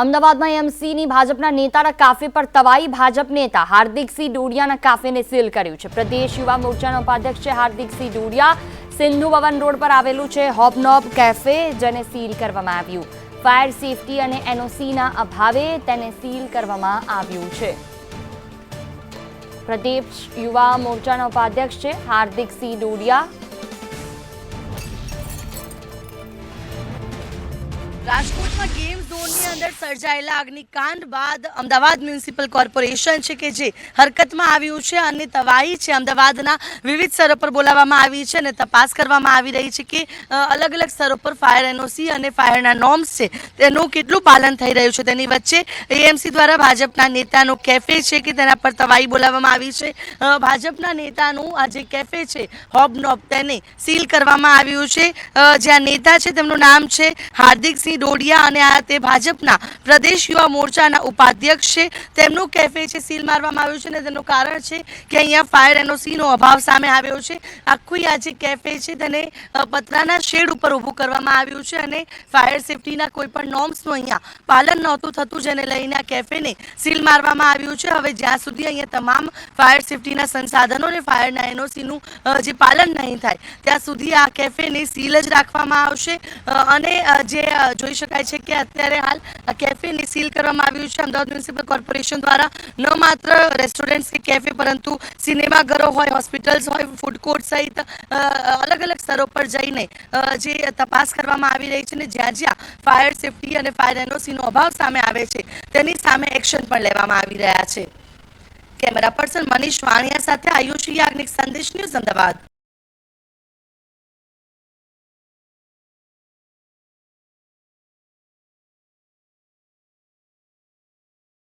અમદાવાદમાં એમસીની ભાજપના નેતાના કાફે પર તવાઈ ભાજપ નેતા હાર્દિકસિંહ ડોડિયાના કાફેને સીલ કર્યું છે. પ્રદેશ યુવા મોરચાના ઉપાધ્યક્ષ છે હાર્દિકસિંહ ડોડિયા. સિંધુ ભવન રોડ પર આવેલું છે હોબનોબ કેફે, જેને સીલ કરવામાં આવ્યું. ફાયર સેફટી અને એનઓસીના અભાવે તેને સીલ કરવામાં આવ્યું છે. પ્રદેશ યુવા મોરચાના ઉપાધ્યક્ષ છે હાર્દિકસિંહ ડોડિયા. રાજકોટમાં ગેમ ઝોનની અંદર સર્જાયેલા અગ્નિકાંડ બાદ અમદાવાદ મ્યુનિસિપલ કોર્પોરેશન છે કે જે હરકતમાં આવ્યું છે અને તવાઈ છે. અમદાવાદના વિવિધ સ્તરો પર બોલાવવામાં આવી છે અને તપાસ કરવામાં આવી રહી છે કે અલગ અલગ સ્તરો પર ફાયર એનઓસી અને ફાયરના નોર્મ્સ છે. તેનું કેટલું પાલન થઈ રહ્યું છે? તેની વચ્ચે એએમસી દ્વારા ભાજપના નેતાનું કેફે છે કે તેના પર તવાઈ બોલાવવામાં આવી છે? ભાજપના નેતાનું આ જે કેફે છે, હોબનોબ તેને સીલ કરવામાં આવ્યું છે. જ્યાં નેતા છે તેમનું નામ છે હાર્દિકસિંહ ડોડિયા અને આ તે ભાજપના પ્રદેશ યુવા મોરચાના ઉપાધ્યક્ષ છે. તેમનું કેફે છે, સીલ મારવામાં આવ્યું છે અને તેનું કારણ છે કે અહીંયા ફાયર એનઓસીનો અભાવ સામે આવ્યો છે. આખું આ જે કેફે છે તેને પતરાના શેડ ઉપર ઊભું કરવામાં આવ્યું છે અને ફાયર સેફટીના કોઈ પણ નોર્મ્સનું અહીંયા પાલન નહોતું થતું જેને લઈને આ કેફેને સીલ મારવામાં આવ્યું છે. હવે જ્યાં સુધી અહીંયા તમામ ફાયર સેફટીના સંસાધનો અને ફાયરના એનઓસીનું જે પાલન નહીં થાય, ત્યાં સુધી આ કેફેને સીલ જ રાખવામાં આવશે. અને જે જોઈ શકાય છે કે અત્યારે હાલ કેફેને સીલ કરવામાં આવ્યું છે. અમદાવાદ મ્યુનિસિપલ કોર્પોરેશન દ્વારા ન માત્ર રેસ્ટોરન્ટ્સ કે કેફે પરંતુ સિનેમાઘરો હોય હોસ્પિટલ્સ હોય ફૂડ કોર્ટ સહિત અલગ અલગ સ્તરો પર જઈને જે તપાસ કરવામાં આવી રહી છે ને જ્યાં જ્યાં ફાયર સેફટી અને ફાયર એનઓસીનો અભાવ સામે આવે છે, તેની સામે એક્શન પણ લેવામાં આવી રહ્યા છે. કેમેરા પર્સન મનીષ વાણિયા સાથે આયુષ યાજ્ઞિક, સંદેશ ન્યૂઝ અમદાવાદ.